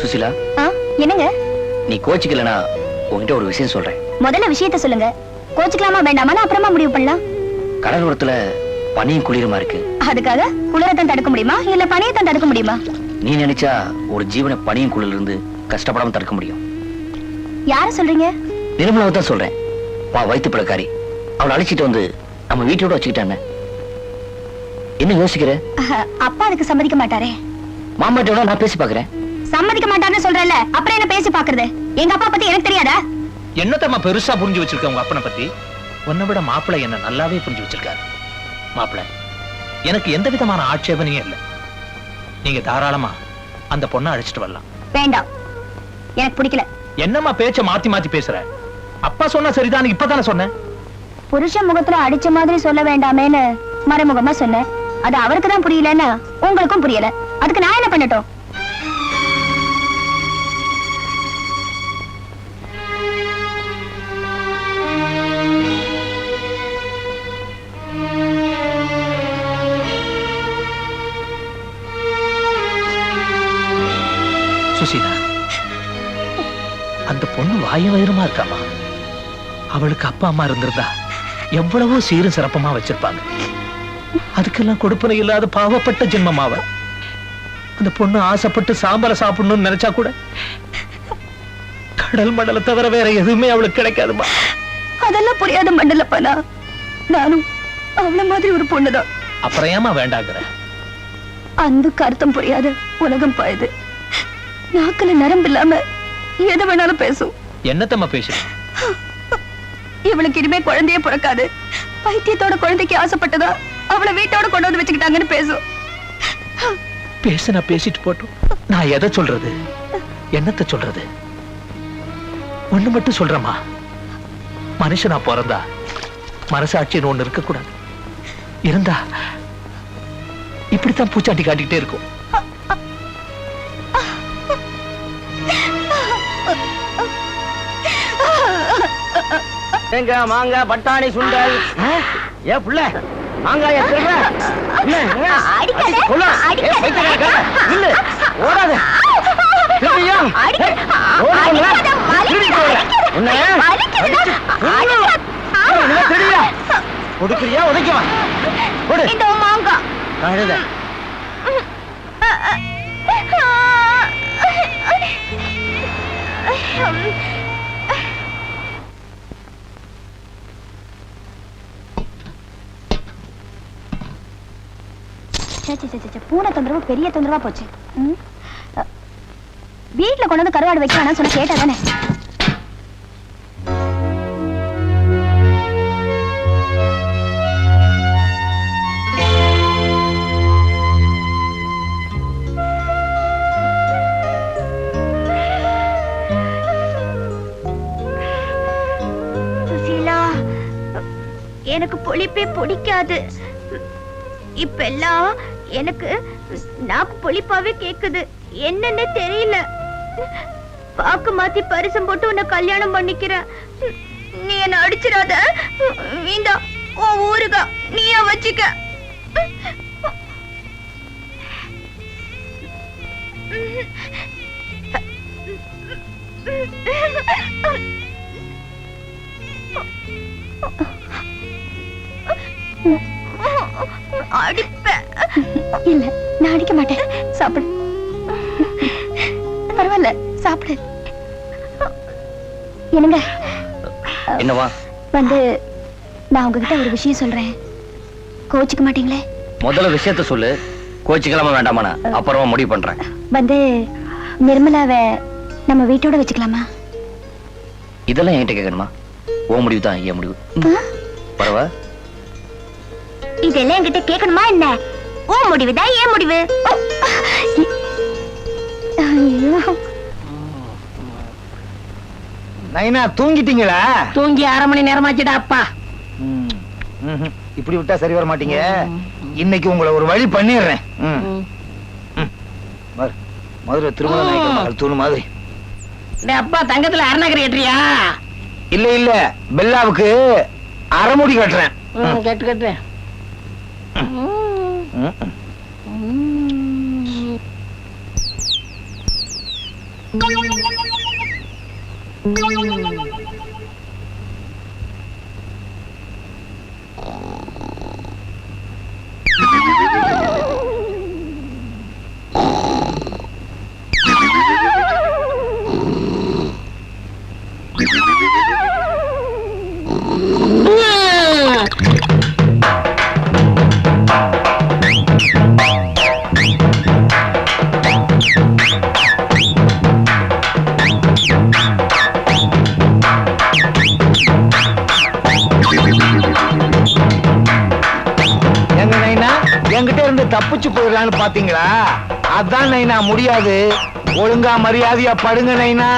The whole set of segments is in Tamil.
சுசிலா? என்னங்க? நீ கோச்சிக்கலனா உன்கிட்ட ஒரு விஷயம் சொல்றேன். முதல்ல விஷயத்த சொல்லுங்க. கோச்சுக்கலாமா வேண்டாமா அப்புறமா முடிவு பண்ணலாம். கடலோரத்துல பனியும் குளிருமா இருக்கு? அதுக்காக குளிரத்தான் தடுக்க முடியுமா? இல்ல பனியத்தான் தடுக்க முடியுமா? நீ நினைச்சா ஒரு ஜீவனை பனியும் குளிர்ல இருந்து கஷ்டப்படாம தடுக்க முடியும். யார சொல்றீங்க? நிர்மலாவை தான் சொல்றேன். வா வயிற்று பிளக்காரி. அவளை அழைச்சிட்டு வந்து நம்ம வீட்டோட வச்சுக்கிட்டாங்க என்ன? யோசிக்கிற? அப்பா அதுக்கு சம்மதிக்க மாட்டாரே. மாமாட்டோட நான் பேசி பாக்குறேன் சம்மதிக்க மாட்டாருன்னு சொல்றேன்ல அப்புறம் என்ன பேசி பாக்குறது எங்க அப்பா பத்தி எனக்கு தெரியாதா? என்னத்தம்மா பெருசா புரிஞ்சு வச்சிருக்க உங்க அப்பனை பத்தி? உன்னை விட மாப்பிள்ளை என்ன நல்லாவே புரிஞ்சு வச்சிருக்காரு. மாப்பிள்ளை எனக்கு எந்த விதமான ஆட்சேபனையும் இல்லை. நீங்க தாராளமா அந்த பொண்ணை அழைச்சிட்டு வரலாம். வேண்டாம். எனக்கு பிடிக்கல. என்னம்மா பேச்ச மாத்தி மாத்தி பேசுற? அப்பா சொன்னா சரிதான் இப்பதானே சொன்னேன் புருஷன் முகத்துல அடிச்ச மாதிரி சொல்ல வேண்டாமேன்னு மறைமுகமா சொன்னேன் அது அவருக்கு தான் புரியலன்னா உங்களுக்கும் புரியல. அதுக்கு நான் என்ன பண்ணட்டும்? சுசீலா அந்த பொண்ணு வாயும் வயிறுமா இருக்காமா? அவளுக்கு அப்பா அம்மா இருந்திருந்தா எவ்வளவோ சீரும் சிறப்பமா வச்சிருப்பாங்க. அதுக்கெல்லாம் கொடுப்பனை இல்லாத பாவப்பட்ட ஜென்மமாவ அந்த பொண்ணு ஆசைப்பட்டு சாம்பலை சாப்பிடணும்னு நினைச்சா கூட கடல் மண்டல தவிர வேற எதுவுமே அவளுக்கு கிடைக்காதுமா? அதெல்லாம் புரியாத மண்டலப்பனா நானும் அவள மாதிரி ஒரு பொண்ணுதான். அப்புறம் ஏமா வேண்டாங்கிற? அந்த கருத்தம் புரியாத உலகம் பாயுது நாக்குல நரம்பு இல்லாம எது வேணாலும் பேசும். என்னத்தம்மா பேசுற? இவளுக்கு இனிமே குழந்தையே பிறக்காது. பைத்தியத்தோட குழந்தைக்கு ஆசைப்பட்டதா அவளை வீட்டோட கொண்டு வந்து வச்சுக்கிட்டாங்கன்னு பேசும். பேசுனா பேசிட்டு போட்டோம். நான் எதை சொல்றது? என்னத்த சொல்றது? ஒண்ணு மட்டும் சொல்றேம்மா. மனுஷனா பிறந்தா மனசாட்சின்னு ஒண்ணு இருக்கக்கூடாது. இருந்தா இப்படித்தான் பூச்சாட்டி காட்டிக்கிட்டே இருக்கும். வலிக்குதுடா. அடிச்சு கொல்லு. அடிக்காத. ஏ, என்ன திருடியா? ஒடுக்குறியா உதைக்குவா ஓடு. இந்த மாங்கா கழுத பூனை தொந்தரவு பெரிய தொந்தரவா போச்சு. வீட்டுல கொண்டு வந்து கருவாடு வைக்க சொன்ன கேட்டா தானே எனக்கு புளிப்பே பிடிக்காது. இப்ப எல்லாம் எனக்கு நாக்கு புளிப்பாவே கேக்குது. என்னன்னு தெரியல. பாக்கு மாத்தி பரிசம் போட்டு உன்னை கல்யாணம் பண்ணிக்கிறேன். நீ என்ன அடிச்சிடாத. இந்த உன் ஊருகா நீயா வச்சுக்க. அடிப்பேன் இல்ல நான் அடிக்க மாட்டேன். சாப்பிடு. பரவாயில்ல சாப்பிடு. என்னங்க? என்னவா? வந்து நான் உங்ககிட்ட ஒரு விஷயம் சொல்றேன். கோச்சிக்க மாட்டீங்களே? முதல்ல விஷயத்த சொல்லு. கோச்சிக்கலாமா வேண்டாமாண்ணா? அப்புறமா முடிவு பண்றேன். வந்து நிர்மலாவை நம்ம வீட்டோட வச்சுக்கலாமா? இதெல்லாம் என்கிட்ட கேட்கணுமா? ஓ முடிவு தான் என் முடிவு. பரவா. இதெல்லாம் என்கிட்ட கேட்கணுமா என்ன? ஓ முடிவுதான் ஏன் முடிவு? ஐயோ. நைனா தூங்கிட்டீங்களா? தூங்கி அரை மணி நேரமாச்சுடா அப்பா. இப்படி விட்டா சரி வர மாட்டீங்க. இன்னைக்கு உங்களை ஒரு வழி பண்ணிடுறேன். மதுரை திருமண நாயக்கர் மகள் தூணு மாதிரி. அப்பா தங்கத்துல அருணகிரி ஏற்றியா இல்ல இல்ல. பெல்லாவுக்கு அரைமுடி கட்டுறேன். கேட்டு கேட்டு. ம், தப்பிச்சு போயிடலான்னு பாத்தீங்களா? அதான் நைனா முடியாது. ஒழுங்கா மரியாதையா படுங்க நைனா.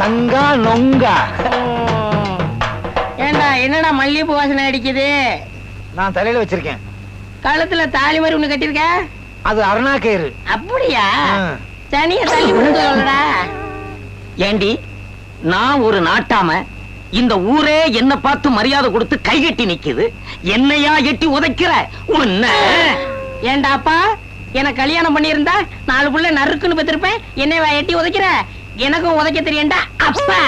சங்கா நொங்கா. ஏண்டா என்னடா மல்லிகைப்பூ வாசனை அடிக்குது? நான் தலையில வச்சிருக்கேன். கழுத்துல தாலி மாதிரி ஒண்ணு கட்டிருக்க அது அருணா கயிறு. அப்படியா. தனிய தள்ளி விட்டு ஏண்டி நான் ஒரு நாட்டாம இந்த ஊரே என்ன பார்த்து மரியாதை கொடுத்து கைகட்டி நிக்குது. என்னையா எட்டி உதைக்கிற? உன்ன. ஏண்டாப்பா எனக்கு கல்யாணம் பண்ணியிருந்தா நாலு புள்ள நறுக்குன்னு பெற்றிருப்பேன் என்னை வா எட்டி உதைக்கிற? எனக்கும் உதைக்க தெரியண்டா அப்பா.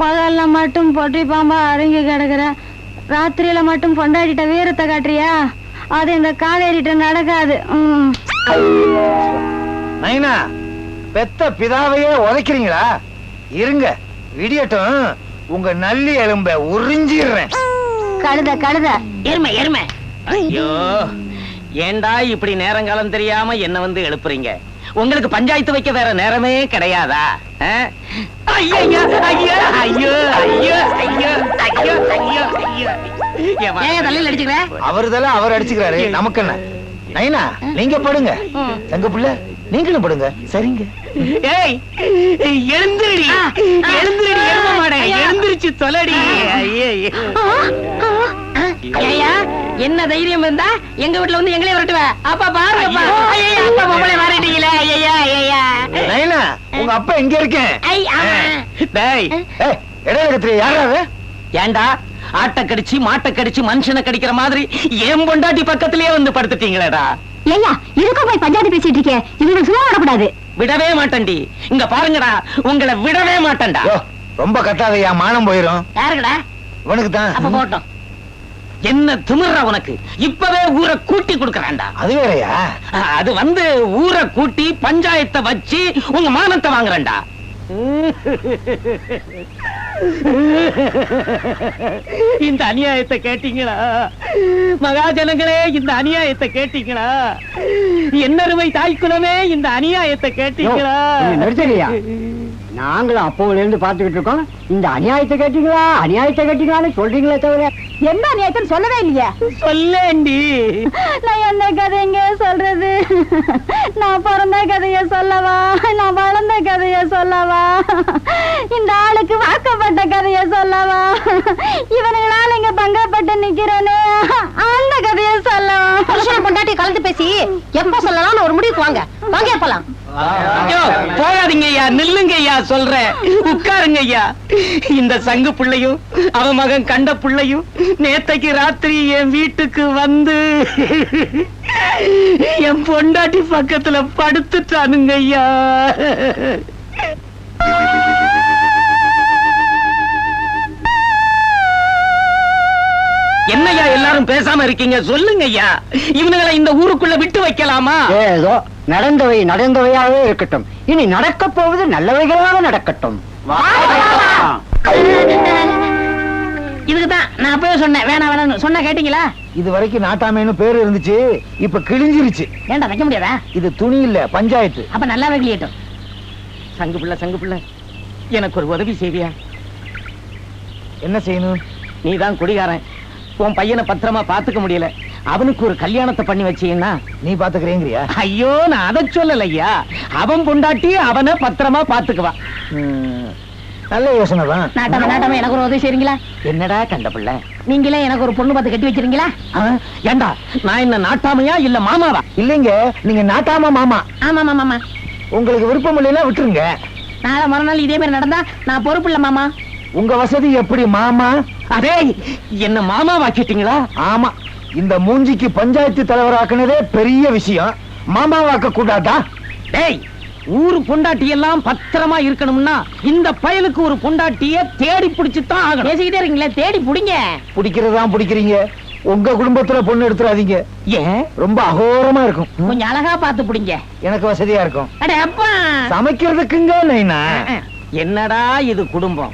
பகல்ல மட்டும் பொட்டி பாம்பா அடங்கி கிடக்குற. ராத்திரியில மட்டும் பொண்டாடிட்ட வீரத்தை காட்டுறியா? அது இந்த காவேரிட்ட நடக்காது. நைனா பெத்த பிதாவையே உதைக்கிறீங்களா? இருங்க. விடியட்டும் உங்க நல்லி எலும்ப உறிஞ்சிடுறேன். கழுத கழுத. எருமை எருமை. ஐயோ. ஏண்டா இப்படி நேரங்காலம் தெரியாம என்ன வந்து எழுப்புறீங்க? உங்களுக்கு பஞ்சாயத்து வைக்க வேற நேரமே கிடையாதா? அடிச்சுக்கிற? அவருதெல்லாம் அவர் அடிச்சுக்கிறாரு. நமக்கு என்ன நைனா நீங்க படுங்க. தங்க புள்ள நீங்களும் படுங்க. சரிங்க. ஏய் எழுந்திருடி. எழுந்திருடி எருமை மாடே. எழுந்திருச்சு தொலைடி. ஐயா என்ன தைரியம் இருந்தா எங்க வீட்டுல வந்து எங்களே விரட்டுவ? அப்பா பாருங்கப்பா ஐயா. அப்பா பொம்பளை வரட்டீங்களே ஐயா ஐயா நைனா உங்க அப்பா எங்க இருக்கேன் டேய் இடையில கத்திரி யாராவது ஏண்டா ஆட்டை கடிச்சு மாட்டை கடிச்சு மனுஷனை கடிக்கிற மாதிரி ஏன் பொண்டாட்டி பக்கத்திலேயே வந்து படுத்துட்டீங்களேடா. ஐயா இதுக்கும் போய் பஞ்சாயத்து பேசிட்டு இருக்கே இவங்களுக்கு சும்மா விடக்கூடாது. விடவே மாட்டேன்டி. இங்க பாருங்கடா உங்களை விடவே மாட்டேன்டா. யோ, ரொம்ப கட்டாதையா மானம் போயிரும். யாருக்குடா இவனுக்கு தான். அப்ப போட்டோம். என்ன திமிர்றா உனக்கு? இப்பவே ஊரை கூட்டி கொடுக்கறான்டா அது வேறயா? அது வந்து ஊரை கூட்டி பஞ்சாயத்தை வச்சு உங்க மானத்தை வாங்குறேன்டா. இந்த அநியாயத்தை கேட்டீங்களா? மகாஜனங்களே இந்த அநியாயத்தை கேட்டீங்களா? என்னருமை தாய்க்குலமே இந்த அநியாயத்தை கேட்டீங்களா? நிறுத்தலையா நாங்களும் அப்போல இருந்து பாத்துக்கிட்டு இருக்கோம். இந்த அநியாயத்தை கேட்டீங்களா? அநியாயத்தை கேட்டீங்களான்னு சொல்றீங்களே தவிர எந்த அநியாயத்தையும் சொல்லவே இல்லையா? சொல்லேண்டி நான் என்ன கதைங்க சொல்றது? நான் பிறந்த கதைய சொல்லவா? நான் வளர்ந்த கதைய சொல்லவா? இந்த ஆளுக்கு வாக்கப்பட்ட கதைய சொல்லவா? இவனுங்களால இங்க பங்கப்பட்டு நிக்கிறேனே. அந்த கதைய சொல்லவா? புருஷனை பொண்டாட்டி கலந்து பேசி எப்ப சொல்லலாம்னு ஒரு முடிவுக்கு வாங்க. வாங்க போலாம். போகாதீங்க ஐயா நில்லுங்க ஐயா சொல்றேன். உட்காருங்க ஐயா. இந்த சங்கு பிள்ளையும் அவன் மகன் கண்ட பிள்ளையும் நேத்தைக்கு ராத்திரி என் வீட்டுக்கு வந்து என் பொண்டாட்டி பக்கத்துல படுத்துட்டானுங்க ஐயா. என்னையா எல்லாரும் பேசாம இருக்கீங்க? சொல்லுங்க ஐயா. இவனுங்களை இந்த ஊருக்குள்ள விட்டு வைக்கலாமா? ஏதோ நடந்தவை நடந்தவையாகவே இருக்கட்டும். இனி நடக்க போவது நல்லவைகளாக நடக்கட்டும். இதுக்குதான் நான் அப்பவே சொன்னேன். வேணாம் வேணாம் சொன்ன கேட்டீங்களா? இது வரைக்கும் நாட்டாமைன்னு பேர் இருந்துச்சு. இப்ப கிழிஞ்சிருச்சு. ஏன்டா வைக்க முடியாதா? இது துணி இல்ல பஞ்சாயத்து. அப்ப நல்லாவே கிளியட்டும் சங்கு பிள்ளை சங்கு பிள்ளை. எனக்கு ஒரு உதவி செய்வியா? என்ன செய்யணும்? நீதான் குடிகாரன். உன் பையனை பத்திரமா பாத்துக்க முடியல. அவனுக்கு ஒரு கல்யாணத்தை பண்ணி வச்சீங்கன்னா நீ பாத்துக்கிறேங்கிறியா? ஐயோ நான் அதை சொல்லல ஐயா அவன் பொண்டாட்டி அவனை பத்திரமா பாத்துக்குவான் ம், நல்ல யோசனை தான். நாட்டாம நாட்டாம எனக்கு ஒரு உதவி செய்றீங்களா? என்னடா கண்ட பிள்ளை? நீங்களே எனக்கு ஒரு பொண்ணு பார்த்து கட்டி வச்சிருக்கீங்களா? ஏண்டா? நான் என்ன நாட்டாமையா இல்ல மாமாவா? இல்லைங்க நீங்க நாட்டாம மாமா. ஆமா மாமா உங்களுக்கு விருப்பம் இல்லைன்னா விட்டுருங்க. நாளை மறுநாள் இதே மாதிரி நடந்தா நான் பொறுப்பு இல்ல மாமா. உங்க வசதி எப்படி மாமா? அதே என்ன மாமாவாக்கிட்டீங்களா ஆமா. இந்த மூஞ்சிக்கு பஞ்சாயத்து தலைவராக்குனதே பெரிய விஷயம். மாமாவாக்க கூடாதா? டேய் ஊரு பொண்டாட்டி எல்லாம் பத்திரமா இருக்கணும்னா இந்த பயலுக்கு ஒரு பொண்டாட்டிய தேடி பிடிச்சு தான் ஆகணும். பேசிக்கிட்டே இருக்கீங்களே தேடி புடிங்க. பிடிக்கிறதா பிடிக்கிறீங்க. உங்க குடும்பத்துல பொண்ணு எடுத்துறாதீங்க. ஏன்? ரொம்ப அகோரமா இருக்கும். கொஞ்சம் அழகா பார்த்து புடிங்க. எனக்கு வசதியா இருக்கும். அட அப்பா. சமைக்கிறதுக்குங்க நைனா? என்னடா இது குடும்பம்?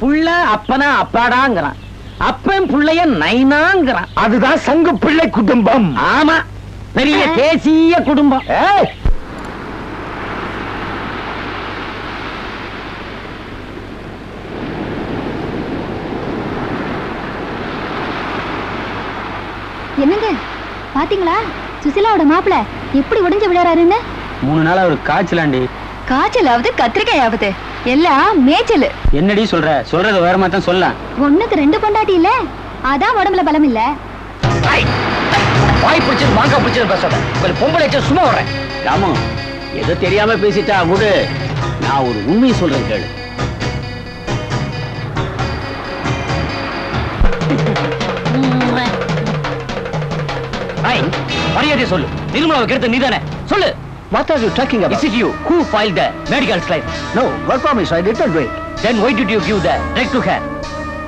புள்ள அப்பனா அப்பாடாங்கிறான். அப்பன் புள்ளைய நைனாங்கிறான் அதுதான் சங்கு பிள்ளை குடும்பம். ஆமா. பெரிய தேசிய குடும்பம். என்னங்க? பாத்தீங்களா? சுசிலாவோட மாப்பிள எப்படி உடைஞ்சு விளையாடுறாருன்னு? மூணு நாள் ஒரு காய்ச்சலாண்டி. காய்ச்சலாவது கத்திரிக்காயாவது. எல்லாம் மேய்ச்சல். என்னடி சொல்ற? சொல்றது வேற மாதிரி தான் சொல்ல. ஒண்ணுக்கு ரெண்டு பொண்டாட்டி இல்ல? அதான் உடம்புல பலம் இல்ல. வாய் பிடிச்சது மாங்கா பிடிச்சது பேசாத. ஒரு பொம்பளை வச்சு சும்மா வரேன் ராமு எதோ தெரியாம பேசிட்டா விடு. நான் ஒரு உண்மையை சொல்றேன் கேளு. மரியாதை சொல்லு. நிர்மலாவை கெடுத்த நீதானே. சொல்லு. What are you talking about? Is it you who filed the medical slide? No, God promise, I did not do it. Then why did you give the drug to her?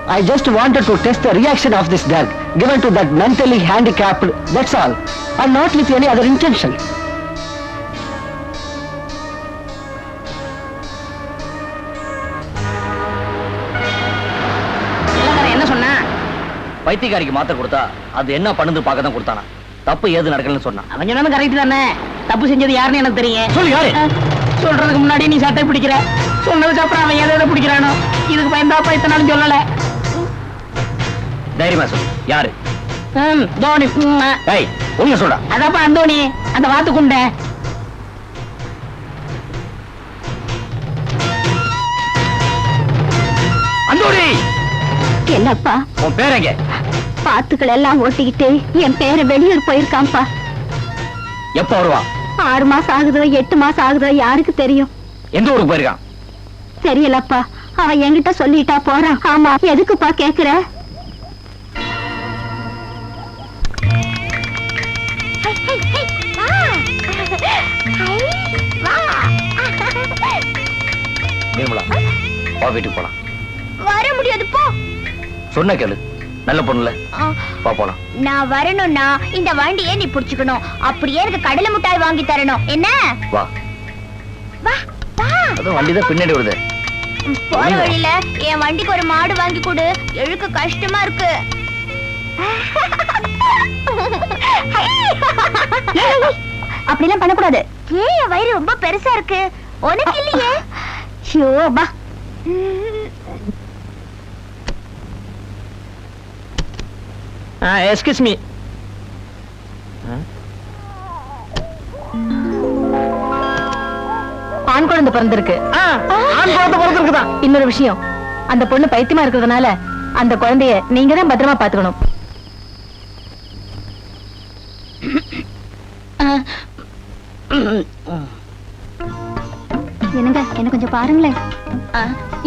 I just wanted to test the reaction of this drug given to that mentally handicapped, that's all. And not with any other intention. என்ன சொன்னா பைத்தியக்காரிக்கு மாத்திரை கொடுத்தா அது என்ன பண்ணுது பார்க்க தான் கொடுத்தானா தப்பு ஏது நடக்கலன்னு சொன்னான் அவன் சொன்னது கரெக்ட் தானே தப்பு செஞ்சது யாருன்னு எனக்கு தெரியும். சொல்லு யாரு? சொல்றதுக்கு முன்னாடி நீ சட்டை பிடிக்கிற. சொன்னதுக்கு அப்புறம் அவன் எதை எதை பிடிக்கிறானோ. இதுக்கு பயந்தாப்பா இத்தனை நாளும் சொல்லல. தைரியமா சொல்லு. யாரு? தோனி. ஏய் உண்மை சொல்றா. அதப்பா அந்தோணி. அந்த வாத்து குண்டை. அந்தோடி என்னப்பா? உன் பேர் எங்க? பாத்துக்கள் எல்லாம் ஓட்டிக்கிட்டு என் பேரை வெளியூர் போயிருக்கான்ப்பா. எப்ப வருவான் ஆறு மாசம் ஆகுதோ எட்டு மாசம் ஆகுதோ யாருக்கு தெரியும்? எந்த ஊருக்கு போயிருக்கான்? தெரியலப்பா. அவன் என்கிட்ட சொல்லிட்டா போறான். ஆமா எதுக்குப்பா கேக்குற? நிர்மலா வா வீட்டுக்கு போலாம். வர முடியாது போ. சொன்ன கேளு. நல்ல பொண்ணுல. வா போலாம். நான் வரணும்னா இந்த வண்டியை நீ புடிச்சுக்கணும். அப்படியே எனக்கு கடலை மிட்டாய் வாங்கி தரணும். என்ன? வா. வா வா. அதான் வண்டி தான் பின்னாடி வருது. போற வழியில என் வண்டிக்கு ஒரு மாடு வாங்கி கொடு. எழுக்க கஷ்டமா இருக்கு. அப்படிலாம் பண்ணக்கூடாது. ஏன் என் வயிறு ரொம்ப பெருசா இருக்கு. உனக்கு இல்லையே. ஷோ பா எஸ்கியூஸ் மீ ஆண் குழந்தை பிறந்திருக்கு. ஆண் குழந்தை பிறந்திருக்குதான் இன்னொரு விஷயம். அந்த பொண்ணு பைத்தியமா இருக்கிறதுனால அந்த குழந்தைய நீங்க தான் பத்திரமா பாத்துக்கணும் என்னங்க என்ன கொஞ்சம் பாருங்களேன்.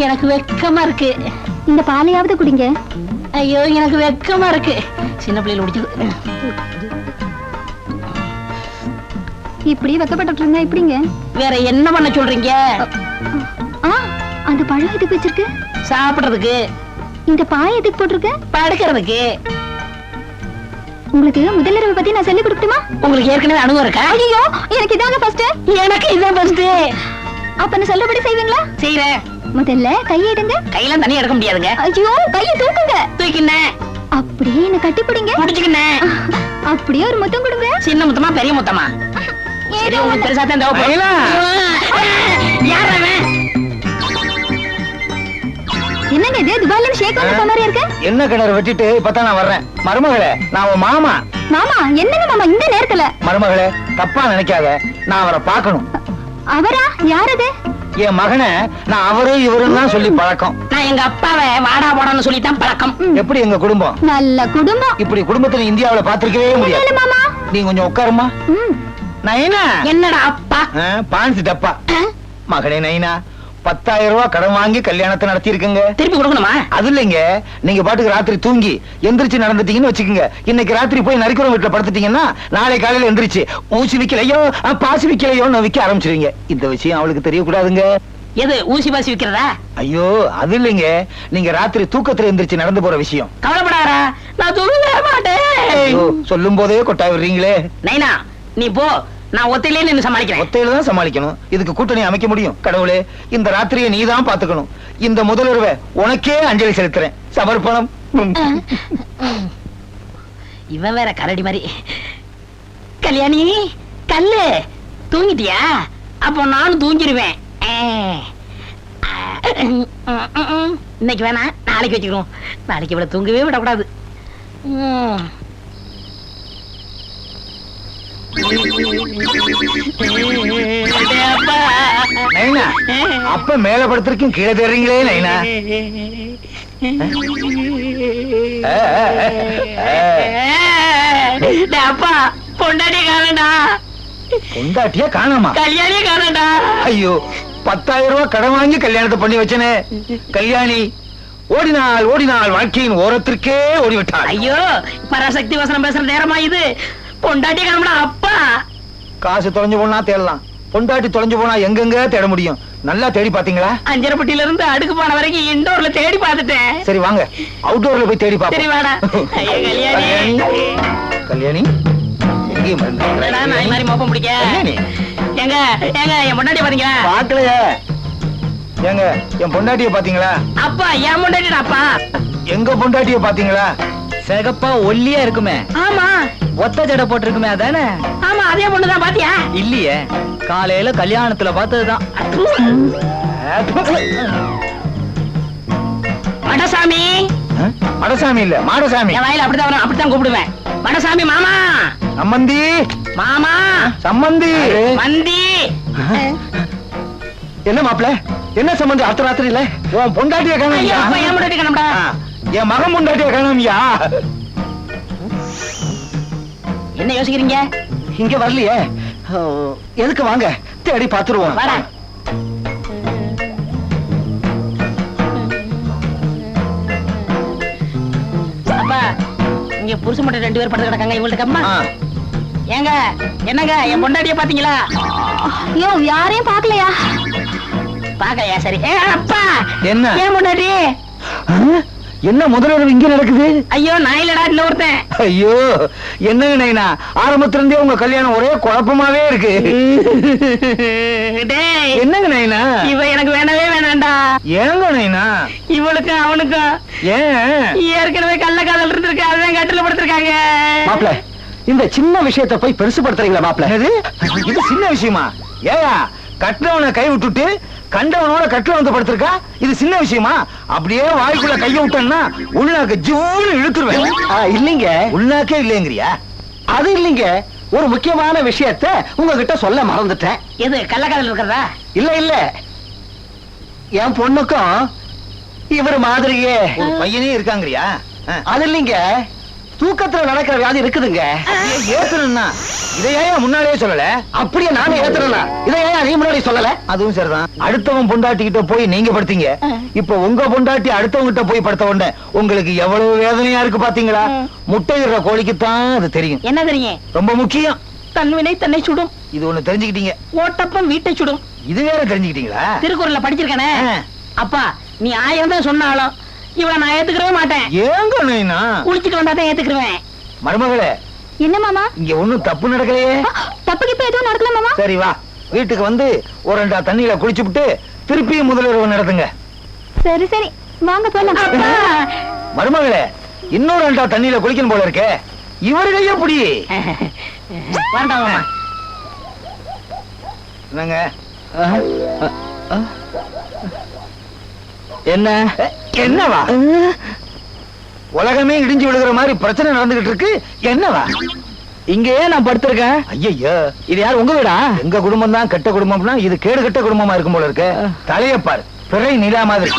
எனக்கு வெக்கமா இருக்கு. இந்த பாலையாவது குடிங்க. ஐயோ எனக்கு வெக்கமா இருக்கு சின்ன பிள்ளைல குடிச்சது இப்படி வெக்கப்பட்டு இருந்தா இப்படிங்க வேற என்ன பண்ண சொல்றீங்க அந்த பழம் எதுக்கு வச்சிருக்கு சாப்பிடுறதுக்கு இந்த பாய் எதுக்கு போட்டிருக்கு படுக்கிறதுக்கு உங்களுக்கு முதலிரவு பத்தி நான் சொல்லி கொடுக்கட்டுமா உங்களுக்கு ஏற்கனவே அனுபவம் இருக்கா ஐயோ எனக்கு இதாங்க ஃபர்ஸ்ட் எனக்கு இதான் ஃபர்ஸ்ட் அப்ப நான் சொல்றபடி செய்வீங்களா செய்யறேன் முதல்ல கையிடுங்க கையெல்லாம் தனியா எடுக்க முடியாதுங்க. ஐயோ கையை தூக்குங்க. தூக்கினேன் அப்படியே என்ன கட்டி பிடிங்க அப்படியே ஒரு முத்தம் கொடுங்க. சின்ன முத்தமா பெரிய முத்தமா? சரி ஏதோ உங்களுக்கு ஒண்ணு. பெருசா தான் மயிலா. யார் அவன்? என்னங்க இது? துபாய்ல ஷேக் மாதிரி இருக்கு. என்ன கிணறு வெட்டிட்டு இப்பதான் நான் வர்றேன். மருமகளே நான் உன் மாமா. மாமா என்னங்க மாமா இந்த நேரத்துல? மருமகளே தப்பா நினைக்காத. நான் அவரை பார்க்கணும். அவரா? யார் அது? என் மகனை நான் அவரு இவருன்னு தான் சொல்லி பழக்கம். நான் எங்க அப்பாவை வாடா போடான்னு சொல்லித்தான் பழக்கம். எப்படி எங்க குடும்பம்? நல்ல குடும்பம். இப்படி குடும்பத்துல இந்தியாவுல பாத்திருக்கவே முடியாது. மாமா. நீ கொஞ்சம் உட்காருமா நைனா. என்னடா அப்பா? பான்சி டப்பா. மகனே நைனா. பத்தாயிரம் ரூபாய் கடன் வாங்கி கல்யாணத்தை நடத்தி இருக்குங்க திருப்பி கொடுக்கணுமா? அது இல்லைங்க. நீங்க பாட்டுக்கு ராத்திரி தூங்கி எந்திரிச்சு நடந்துட்டீங்கன்னு வச்சுக்கோங்க. இன்னைக்கு ராத்திரி போய் நரிக்குறம் வீட்டுல படுத்துட்டீங்கன்னா நாளை காலையில எந்திரிச்சு ஊசி விக்கலையோ பாசி விக்கலையோன்னு விக்க ஆரம்பிச்சிருவீங்க. இந்த விஷயம் அவளுக்கு தெரியக்கூடாதுங்க. எது ஊசி பாசி விக்கிறதா? ஐயோ அது இல்லைங்க. நீங்க ராத்திரி தூக்கத்துல எந்திரிச்சு நடந்து போற விஷயம். கவலைப்படாரா நான் தூங்கவே மாட்டேன். சொல்லும் போதே கொட்டாய் விடுறீங்களே. நைனா நீ போ. நான் ஒத்தையிலே நின்னு சமாளிக்கிறேன். ஒத்தையில தான் சமாளிக்கணும். இதுக்கு கூட்டணி அமைக்க முடியும். கடவுளே இந்த ராத்திரியை நீ தான் பாத்துக்கணும் இந்த முதலுறவை உனக்கே அஞ்சலி செலுத்துறேன். சமர்ப்பணம். இவன் வேற கரடி மாதிரி. கல்யாணி கல்லு. தூங்கிட்டியா? அப்போ நானும் தூங்கிடுவேன். இன்னைக்கு வேணா நாளைக்கு வச்சுக்கிறோம். நாளைக்கு இவ்வளவு தூங்கவே விடக்கூடாது. ம். அப்பா. நைனா அப்ப மேல படுத்திருக்கும் கீழே தெரிறீங்களே நைனா? அப்பா பொண்டாட்டி காணடா பொண்டாட்டியா காணாமா? கல்யாணி காணடா ஐயோ பத்தாயிரம் ரூபாய் கடன் வாங்கி கல்யாணத்தை பண்ணி வச்சனே. கல்யாணி ஓடினாள் ஓடினாள் வாழ்க்கையின் ஓரத்திற்கே ஓடிவிட்டாள். ஐயோ பராசக்தி வசனம் பேசுற நேரமா இது? பொண்டாட்டி காணடா அப்பா. காசு தொலைஞ்சு போனா தேடலாம். பொண்டாட்டி தொலைஞ்சு போனா எங்கெங்க தேட முடியும்? நல்லா தேடி பாத்தீங்களா அஞ்சரப்பட்டியில இருந்து அடுக்கு போன வரைக்கும் இன்டோர்ல தேடி பார்த்துட்டேன். சரி வாங்க. அவுட்டோர்ல போய் தேடி சரி பாப்போம் வாடா. ஐயோ கல்யாணி. கல்யாணி. எங்கேயும் நாய் மாதிரி மோப்பம் பிடிக்க? ஏங்க ஏங்க என் பொண்டாட்டி பாத்தீங்களா? பாக்கலையே ஏங்க என் பொண்டாட்டிய பாத்தீங்களா? அப்பா என் பொண்டாட்டிடா அப்பா. எங்க பொண்டாட்டிய பாத்தீங்களா? சிகப்பா ஒல்லியா இருக்குமே. ஆமா. ஒத்த ஜடை போட்டிருக்குமே அதானே? ஆமா அதே பொண்ணுதான் பாத்தியா? இல்லையே. காலையில கல்யாணத்துல பார்த்ததுதான். மடசாமி மடசாமி இல்ல மாடசாமி. என் வாயில அப்படிதான் அப்படித்தான் கூப்பிடுவேன். மடசாமி மாமா. சம்மந்தி. மாமா. சம்மந்தி. மந்தி. என்ன மாப்பிள? என்ன சம்பந்தம் அடுத்த ராத்திரி இல்ல உன் பொண்டாட்டிய ஆ, என் மகன் பொண்டாட்டிய காணாமியா? என்ன யோசிக்கிறீங்க? இங்க வரலையே. ஓ, எதுக்கு வாங்க? தேடி பாத்துருவோம் அப்பா இங்க புருஷ மட்டும் ரெண்டு பேர் படுத்து கிடக்காங்க. இவங்கள்ட்ட கம்மா. ஆ, ஏங்க என்னங்க என் பொண்டாட்டிய பாத்தீங்களா ஐயோ யாரையும் பாக்கலையா பாக்கலையா சரி. ஏ, அப்பா! என்ன? ஏன் பொண்டாட்டி? ஆ, என்ன முதல்வர் இங்க நடக்குது? ஐயோ நான் இல்லடா இன்னொருத்தன் ஐயோ என்னங்க நைனா? ஆரம்பத்துல இருந்தே உங்க கல்யாணம் ஒரே குழப்பமாவே இருக்கு. டேய் என்னங்க நைனா? இவ எனக்கு வேணவே வேணாம்டா ஏங்க நைனா? இவளுக்கும் அவனுக்கும் ஏன்? ஏற்கனவே கள்ள காதல் இருந்திருக்கு அதுதான் கட்டில படுத்திருக்காங்க மாப்பிள இந்த சின்ன விஷயத்தை போய் பெருசுபடுத்துறீங்களா என்னது? இது சின்ன விஷயமா? ஏயா கட்டினவனை கை விட்டுட்டு கண்டவனோட கட்டில வந்து படுத்திருக்கா? இது சின்ன விஷயமா? அப்படியே வாய்க்குள்ள கைய விட்டேன்னா உள்நாக்கு ஜூன்னு இழுத்துருவேன். இல்லைங்க. உள்நாக்கே இல்லைங்கிறியா அது இல்லைங்க. ஒரு முக்கியமான விஷயத்தை உங்ககிட்ட சொல்ல மறந்துட்டேன். எது கள்ள காதல் இருக்கிறதா? இல்ல இல்ல. என் பொண்ணுக்கும் இவர் மாதிரியே. ஒரு பையனே இருக்காங்கறியா. அது இல்லைங்க. தூக்கத்துல நடக்கிற வியாதி இருக்குதுங்க. ஏத்தணும்னா இதையே முன்னாடியே சொல்லல? அப்படியே நானே ஏத்துறேனா இதை ஏன் நீ முன்னாடி சொல்லல? அதுவும் சரிதான். அடுத்தவன் பொண்டாட்டி கிட்ட போய் நீங்க படுத்தீங்க. இப்ப உங்க பொண்டாட்டி அடுத்தவங்க கிட்ட போய் படுத்த உடனே உங்களுக்கு எவ்வளவு வேதனையா இருக்கு பாத்தீங்களா? முட்டையிடுற கோழிக்கு தான் அது தெரியும். என்ன தெரியும் ரொம்ப முக்கியம். தன்வினை தன்னை சுடும். இது ஒண்ணு தெரிஞ்சுக்கிட்டீங்க. ஓட்டப்பம் வீட்டை சுடும். இது வேற தெரிஞ்சுக்கிட்டீங்களா? திருக்குறள்ல படிச்சிருக்கானே. அப்பா நீ ஆயிரம் தான் சொன்னாலும் இவள நான் ஏத்துக்கவே மாட்டேன். ஏங்க குளிச்சுட்டு வந்தா தான் ஏத்துக்குருவேன். மருமகளே என்ன மாமா? இங்க ஒண்ணும் தப்பு நடக்கலையே. தப்பு கிப்ப எதுவும் நடக்கல மாமா? சரி வா. வீட்டுக்கு வந்து ஒரு ரெண்டா தண்ணியில குளிச்சுப்புட்டு திருப்பியும் முதல்வர் நடத்துங்க. சரி சரி. வாங்க போலாம். அப்பா! மருமகளே இன்னொரு ரெண்டா தண்ணியில குளிக்கணும் போல இருக்கே. இவரு கைய புடி. வேண்டாம் மாமா. என்னங்க? என்ன? என்னவா? உலகமே இடிஞ்சு விழுகிற மாதிரி பிரச்சனை நடந்துகிட்டு இருக்கு. என்னவா? இங்கேயே நான் படுத்திருக்கேன். ஐயய்யோ இது யார் உங்க வீடா? எங்க குடும்பம் தான் கெட்ட குடும்பம்னா இது கேடு கெட்ட குடும்பமா இருக்கும் போல இருக்கு. தலைய பாரு. பிறை நிலா மாதிரி.